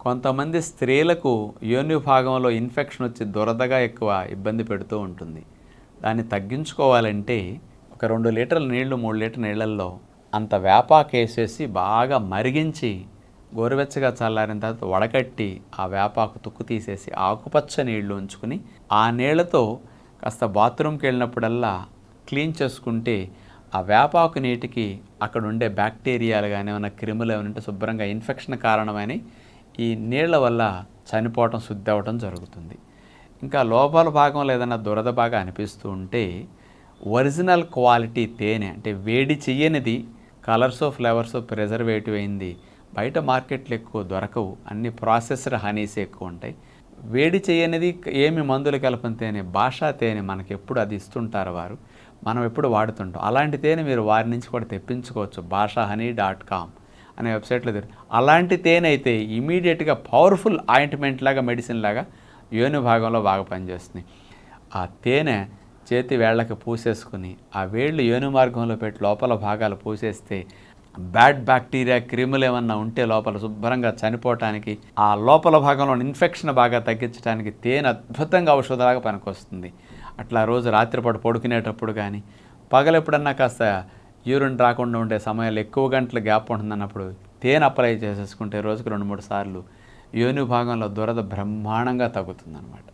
కొంతమంది స్త్రీలకు యోని భాగంలో ఇన్ఫెక్షన్ వచ్చి దురదగా ఎక్కువ ఇబ్బంది పెడుతూ ఉంటుంది. దాన్ని తగ్గించుకోవాలంటే ఒక రెండు లీటర్ల నీళ్ళు మూడు లీటర్ నీళ్ళల్లో అంత వేపాకు వేసేసి బాగా మరిగించి గోరువెచ్చగా చల్లారిన తర్వాత వడకట్టి ఆ వేపాకు తుక్కు తీసేసి ఆకుపచ్చ నీళ్ళు ఉంచుకుని ఆ నీళ్ళతో కాస్త బాత్రూమ్కి వెళ్ళినప్పుడల్లా క్లీన్ చేసుకుంటే ఆ వేపాకు నీటికి అక్కడ ఉండే బ్యాక్టీరియాలు కానీ ఏమైనా క్రిములు ఏమైనా ఉంటే శుభ్రంగా ఇన్ఫెక్షన్ కారణమని ఈ నీళ్ళ వల్ల చనిపోవటం శుద్ధి అవ్వటం జరుగుతుంది. ఇంకా లోపల భాగంలో ఏదైనా దురద బాగా అనిపిస్తూ ఉంటే ఒరిజినల్ క్వాలిటీ తేనె అంటే వేడి చెయ్యనిది కలర్స్ ఫ్లేవర్స్ ప్రిజర్వేటివ్ అయింది బయట మార్కెట్లు ఎక్కువ దొరకవు అన్ని ప్రాసెస్డ్ హనీస్ ఎక్కువ ఉంటాయి. వేడి చేయనిది ఏమి మందులు కలపని తేనె భాషా తేనె మనకి ఎప్పుడు అది ఇస్తుంటారు వారు. మనం ఎప్పుడు వాడుతుంటాం. అలాంటి తేనె మీరు వారి నుంచి కూడా తెప్పించుకోవచ్చు భాషా హనీ డాట్ కామ్. అనే వెబ్సైట్లో దొరికి అలాంటి తేనె అయితే ఇమీడియట్గా పవర్ఫుల్ ఆయింట్మెంట్ లాగా మెడిసిన్ లాగా యోని భాగంలో బాగా పనిచేస్తుంది. ఆ తేనె చేతి వేళ్ళకి పూసేసుకుని ఆ వేళ్ళు యోని మార్గంలో పెట్టి లోపల భాగాలు పూసేస్తే బ్యాడ్ బ్యాక్టీరియా క్రిములు ఏమన్నా ఉంటే లోపల శుభ్రంగా చనిపోవటానికి ఆ లోపల భాగంలో ఇన్ఫెక్షన్ బాగా తగ్గించడానికి తేనె అద్భుతంగా ఔషధలాగా పనికొస్తుంది. అట్లా రోజు రాత్రిపూట పడుకునేటప్పుడు కానీ పగలెప్పుడన్నా కాస్త యూరిన్ రాకుండా ఉండే సమయాలు ఎక్కువ గంటలు గ్యాప్ ఉంటుందన్నప్పుడు తేనె అప్లై చేసేసుకుంటే రోజుకు రెండు మూడు సార్లు యోని భాగంలో దురద బ్రహ్మాండంగా తగ్గుతుందన్నమాట.